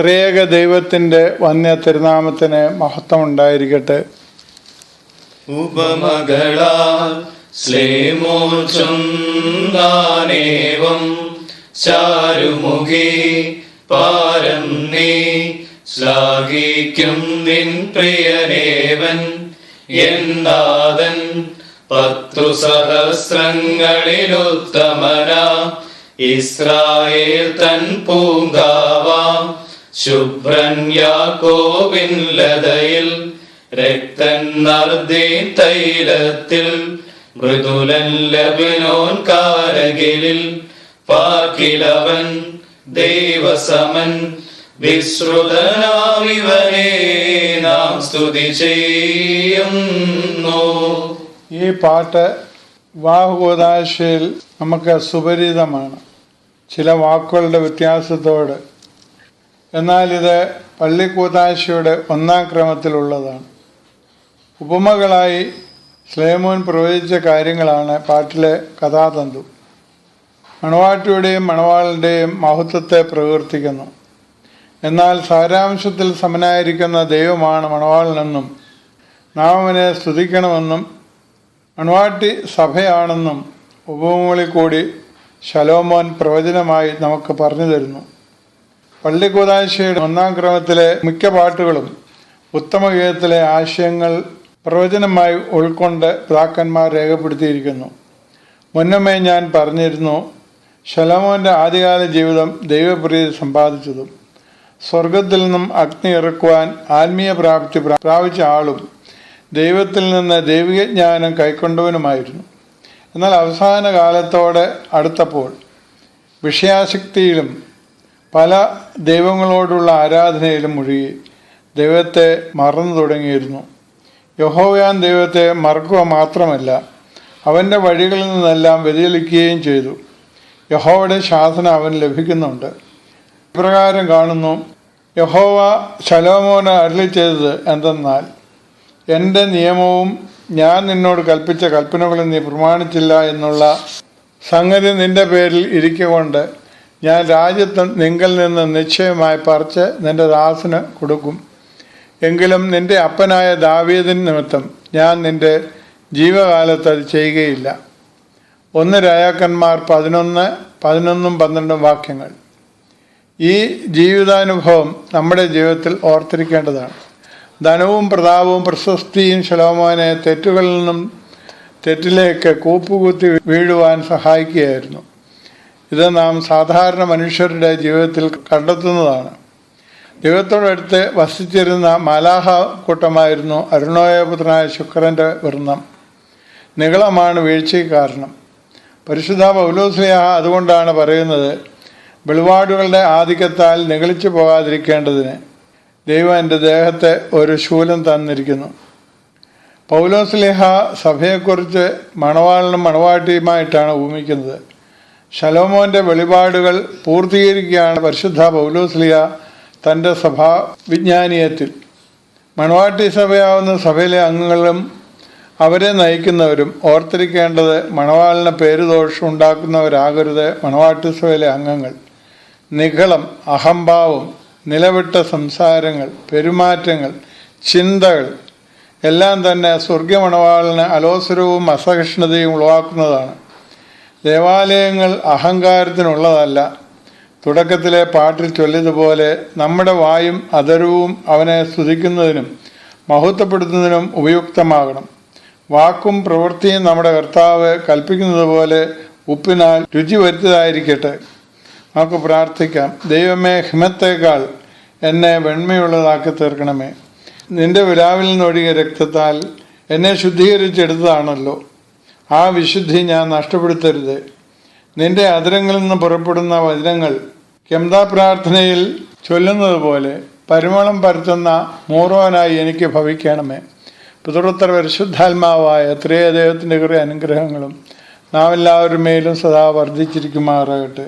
ത്രേക ദൈവത്തിന്റെ വന്യ തിരുനാമത്തിന് മഹത്വം ഉണ്ടായിരിക്കട്ടെ ഉപമകളാൽ ശ്ലേമോചുന്താനേവം ചാരുമുഖി പാരം നീ ശ്ലാഘിക്കും നിൻ പ്രിയനേവൻ എന്താതൻ പത്തു സഹസ്രങ്ങളിലുത്തമന. ഇസ്രായേൽ തൻ പൂങ്കാവാം ശുഭ്രൻ രക്തൻ നർദി തൈലത്തിൽ മൃദുലൻ ലബിനോൻ കാരകിലിൽ പാർക്കിലവൻ ദൈവസമൻ വിശ്രുതനാമിവനെ നാം സ്തുതി ചെയ്യുന്നു. ഈ പാട്ട് വാഹുകൂതാശയിൽ നമുക്ക് സുപരിതമാണ് ചില വാക്കുകളുടെ വ്യത്യാസത്തോട് എന്നാൽ ഇത് പള്ളിക്കൂതാശയുടെ ഒന്നാം ക്രമത്തിലുള്ളതാണ്. ഉപമകളായി സ്ലേമോൻ പ്രവചിച്ച കാര്യങ്ങളാണ് പാട്ടിലെ കഥാതന്തു. മണവാട്ടിയുടെയും മണവാളിന്റെയും മഹത്വത്തെ പ്രകീർത്തിക്കുന്നു. എന്നാൽ സാരാംശത്തിൽ സമനായിരിക്കുന്ന ദൈവമാണ് മണവാളിനെന്നും നാം അവനെ സ്തുതിക്കണമെന്നും മണവാട്ടി സഭയാണെന്നും ഉപമകളിൽ കൂടി ശലോമോൻ പ്രവചനമായി നമുക്ക് പറഞ്ഞു തരുന്നു. പള്ളിക്കൂതാശയുടെ ഒന്നാം ക്രമത്തിലെ മിക്ക പാട്ടുകളും ഉത്തമഗീതത്തിലെ ആശയങ്ങൾ പ്രവചനമായി ഉൾക്കൊണ്ട് പിതാക്കന്മാർ രേഖപ്പെടുത്തിയിരിക്കുന്നു. മുന്നമേ ഞാൻ പറഞ്ഞിരുന്നു ശലോമോന്റെ ആദ്യകാല ജീവിതം ദൈവപ്രീതി സമ്പാദിച്ചതും സ്വർഗത്തിൽ നിന്നും അഗ്നി ഇറക്കുവാൻ ആത്മീയ പ്രാപ്തി പ്രാപിച്ച ആളും ദൈവത്തിൽ നിന്ന് ദൈവിക ജ്ഞാനം കൈക്കൊണ്ടവനുമായിരുന്നു. എന്നാൽ അവസാന കാലത്തോടെ അടുത്തപ്പോൾ വിഷയാസക്തിയിലും പല ദൈവങ്ങളോടുള്ള ആരാധനയിലും മുഴുകി ദൈവത്തെ മറന്നു തുടങ്ങിയിരുന്നു. യഹോവയാൻ ദൈവത്തെ മറക്കുക മാത്രമല്ല അവന്റെ വഴികളിൽ നിന്നെല്ലാം വ്യതിചലിക്കുകയും ചെയ്തു. യഹോവയുടെ ശാസന അവൻ ലഭിക്കുന്നുണ്ട്. ഇപ്രകാരം കാണുന്നു യഹോവ ശലോമോന് അരളി ചെയ്തത് എന്തെന്നാൽ എന്റെ നിയമവും ഞാൻ നിന്നോട് കൽപ്പിച്ച കൽപ്പനകളും നീ പ്രമാണിച്ചില്ല എന്നുള്ള സംഗതി നിന്റെ പേരിൽ ഇരിക്കൊണ്ട് ഞാൻ രാജ്യത്ത് നിങ്കിൽ നിന്ന് നിശ്ചയമായി പറിച്ച് നിന്റെ ദാസന് കൊടുക്കും. എങ്കിലും നിന്റെ അപ്പനായ ദാവീദിൻ നിമിത്തം ഞാൻ നിന്റെ ജീവകാലത്ത് അത് ചെയ്യുകയില്ല. ഒന്ന് രാജാക്കന്മാർ പതിനൊന്ന് പതിനൊന്നും പന്ത്രണ്ടും വാക്യങ്ങൾ. ഈ ജീവിതാനുഭവം നമ്മുടെ ജീവിതത്തിൽ ഓർത്തിരിക്കേണ്ടതാണ്. ധനവും പ്രതാപവും പ്രശസ്തിയും ശലോമോനെ തെറ്റുകളിൽ നിന്നും തെറ്റിലേക്ക് കൂപ്പുകുത്തി വീഴുവാൻ സഹായിക്കുകയായിരുന്നു. ഇത് നാം സാധാരണ മനുഷ്യരുടെ ജീവിതത്തിൽ കണ്ടെത്തുന്നതാണ്. ദൈവത്തോടടുത്ത് വസിച്ചിരുന്ന മാലാഹ കൂട്ടമായിരുന്നു അരുണോയപുത്രനായ ശുക്രന്റെ വൃന്ദം. നികളമാണ് വീഴ്ചയ്ക്ക് കാരണം. പരിശുദ്ധ പൗലോസ്ലിയ അതുകൊണ്ടാണ് പറയുന്നത് വെളിപാടുകളുടെ ആധിക്യത്താൽ നികളിച്ചു പോകാതിരിക്കേണ്ടതിന് ദൈവം എന്റെ ദേഹത്തെ ഒരു ശൂലം തന്നിരിക്കുന്നു. പൗലോസ്ലിഹ സഭയെക്കുറിച്ച് മണവാളിനും മണവാട്ടിയുമായിട്ടാണ് ഉപമിക്കുന്നത് ശലോമോന്റെ വെളിപാടുകൾ പൂർത്തീകരിക്കുകയാണ് പരിശുദ്ധ പൗലോസ്ലിയ തന്റെ സഭാ വിജ്ഞാനീയത്തിൽ. മണവാട്ടി സഭയാവുന്ന സഭയിലെ അംഗങ്ങളും അവരെ നയിക്കുന്നവരും ഓർത്തിരിക്കേണ്ടത് മണവാളിന് പേരുദോഷം ഉണ്ടാക്കുന്നവരാകരുത് മണവാട്ടി സഭയിലെ അംഗങ്ങൾ. നിഗളം അഹംഭാവം നിലവിട്ട സംസാരങ്ങൾ പെരുമാറ്റങ്ങൾ ചിന്തകൾ എല്ലാം തന്നെ സ്വർഗീയ മണവാളിന് അലോസരവും അസഹിഷ്ണുതയും ഉളവാക്കുന്നതാണ്. ദേവാലയങ്ങൾ അഹങ്കാരത്തിനുള്ളതല്ല. തുടക്കത്തിലെ പാട്ടിൽ ചൊല്ലിയതുപോലെ നമ്മുടെ വായും അതരവും അവനെ സ്തുതിക്കുന്നതിനും മഹത്വപ്പെടുത്തുന്നതിനും ഉപയുക്തമാകണം. വാക്കും പ്രവൃത്തിയും നമ്മുടെ കർത്താവ് കൽപ്പിക്കുന്നത് പോലെ ഉപ്പിനാൽ രുചി വരുത്തതായിരിക്കട്ടെ നമുക്ക് പ്രാർത്ഥിക്കാം. ദൈവമേ ഹിമത്തേക്കാൾ എന്നെ വെണ്മയുള്ളതാക്കി തീർക്കണമേ. നിന്റെ വിലാവിൽ നിന്നൊഴുകിയ രക്തത്താൽ എന്നെ ശുദ്ധീകരിച്ചെടുത്തതാണല്ലോ. ആ വിശുദ്ധി ഞാൻ നഷ്ടപ്പെടുത്തരുത്. നിന്റെ അതിരങ്ങളിൽ നിന്ന് പുറപ്പെടുന്ന വചനങ്ങൾ കെംദാ പ്രാർത്ഥനയിൽ ചൊല്ലുന്നത് പോലെ പരിമളം പരത്തുന്ന മൂറോനായി എനിക്ക് ഭവിക്കണമേ. പിതൃത്തര പരിശുദ്ധാത്മാവായ എത്രയോ ദൈവത്തിന്റെ കുറേ അനുഗ്രഹങ്ങളും നാം എല്ലാവരും മേലും സദാ വർദ്ധിച്ചിരിക്കുമാറാകട്ടെ.